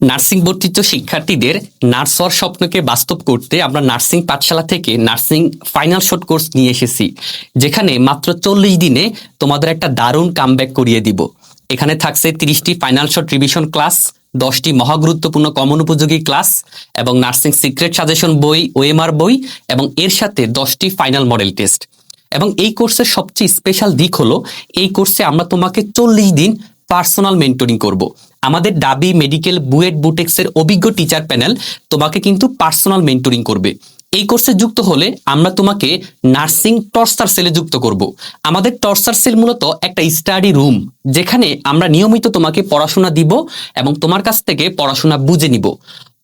Nursing বর্তিত শিক্ষার্থীদের nurse হওয়ার স্বপ্নকে বাস্তব করতে আমরা নার্সিং পাঠশালা থেকে নার্সিং ফাইনাল শর্ট কোর্স নিয়ে এসেছি, যেখানে মাত্র চল্লিশ দিনে তোমাদের একটা দারুণ কামব্যাক করিয়ে দিব। এখানে থাকছে তিরিশটি ফাইনাল শর্ট রিভিশন ক্লাস দশটি মহাগুরুত্বপূর্ণ কমন উপযোগী ক্লাস এবং নার্সিং সিক্রেট সাজেশন বই ওএমআর বই এবং এর সাথে দশটি ফাইনাল মডেল টেস্ট এবং এই কোর্সের সবচেয়ে স্পেশাল দিক হলো, এই কোর্সে আমরা তোমাকে চল্লিশ দিন পার্সোনাল মেন্টরিং করব। আমাদের ডাবি মেডিকেল বুয়েট বুটেক্সের অভিজ্ঞ টিচার প্যানেল তোমাকে কিন্তু পার্সোনাল মেন্টরিং করবে। এই কোর্সে যুক্ত হলে আমরা তোমাকে নার্সিং টর্চার সেলে যুক্ত করব। আমাদের টর্চার সেল মূলত একটা স্টাডি রুম যেখানে আমরা নিয়মিত তোমাকে পড়াশোনা দিব এবং তোমার কাছ থেকে পড়াশোনা বুঝে নিব।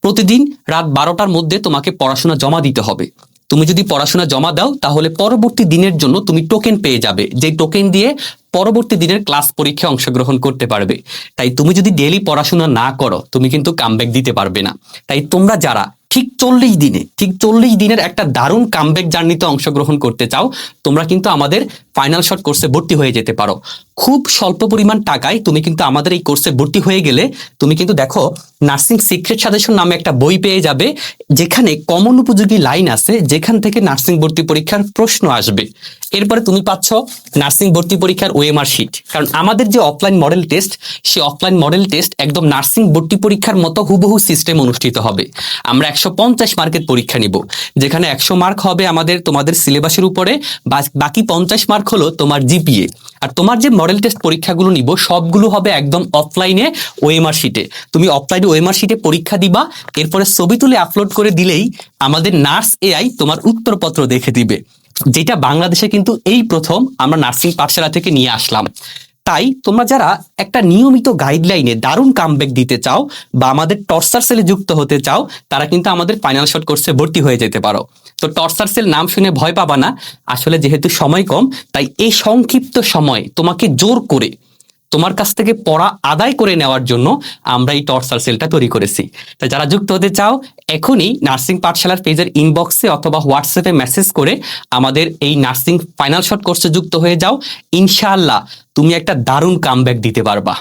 প্রতিদিন রাত বারোটার মধ্যে তোমাকে পড়াশোনা জমা দিতে হবে। তুমি যদি পড়াশোনা জমা দাও, তাহলে পরবর্তী দিনের জন্য তুমি টোকেন পেয়ে যাবে। যে টোকেন দিয়ে পরবর্তী দিনের ক্লাস পরীক্ষায় অংশগ্রহণ করতে পারবে। তাই তুমি যদি ডেলি পড়াশোনা না করো, তুমি কিন্তু কামব্যাক দিতে পারবে না। তাই তোমরা যারা ঠিক চল্লিশ দিনে, ঠিক চল্লিশ দিনের একটা দারুণ কামব্যাক জার্নিতে অংশগ্রহণ করতে চাও, তোমরা কিন্তু আমাদের ফাইনাল শর্ট কোর্সে ভর্তি হয়ে যেতে পারো। খুব স্বল্প পরিমাণ টাকায় তুমি কিন্তু আমাদের এই কোর্সে ভর্তি হয়ে গেলে, তুমি কিন্তু দেখো নার্সিং সিক্রেট সাজেশন নামে একটা বই পেয়ে যাবে, যেখানে কমন উপযোগী লাইন আছে, যেখান থেকে নার্সিং ভর্তি পরীক্ষার প্রশ্ন আসবে। এরপরে তুমি পাচ্ছ নার্সিং ভর্তি পরীক্ষার ওএমআর শিট কারণ আমাদের যে অফলাইন মডেল টেস্ট সেই অফলাইন মডেল টেস্ট একদম নার্সিং ভর্তি পরীক্ষার মতো হুবহু সিস্টেম অনুষ্ঠিত হবে। আমরা একশো পঞ্চাশ মার্কের পরীক্ষা নিব। যেখানে একশো মার্ক হবে আমাদের, তোমাদের সিলেবাসের উপরে বাকি পঞ্চাশ মার্ক হলো তোমার জিপিএ। আর তোমার যে মডেল টেস্ট পরীক্ষাগুলো নিব, সবগুলো হবে একদম অফলাইনে ওএমআর শিটে তুমি অফলাইনে ওএমআর শিটে পরীক্ষা দিবা, এরপরে ছবি তুলে আপলোড করে দিলেই আমাদের নার্স এআই তোমার উত্তরপত্র দেখে দিবে। যেটা বাংলাদেশে কিন্তু এই প্রথম আমরা নার্সিং পাঠশালা থেকে নিয়ে আসলাম। তাই তোমরা যারা একটা নিয়মিত গাইডলাইনে দারুণ কামব্যাক দিতে চাও বা আমাদের টর্চার সেলে যুক্ত হতে চাও, তারা কিন্তু আমাদের ফাইনাল শট কোর্সে ভর্তি হয়ে যেতে পারো। তো টর্সার সেল নাম শুনে ভয় পাবা না, আসলে যেহেতু সময় কম, তাই এই সংক্ষিপ্ত সময় তোমাকে জোর করে তোমার কাছ থেকে পড়া আদায় করে নেওয়ার জন্য আমরা এই টর্চার সেলটা তৈরি করেছি। তাই যারা যুক্ত হতে চাও, এখনই নার্সিং পাঠশালার পেজের ইনবক্সে অথবা হোয়াটসঅ্যাপে মেসেজ করে আমাদের এই নার্সিং ফাইনাল শট কোর্সে যুক্ত হয়ে যাও। ইনশাআল্লাহ তুমি একটা দারুণ কামব্যাক দিতে পারবা।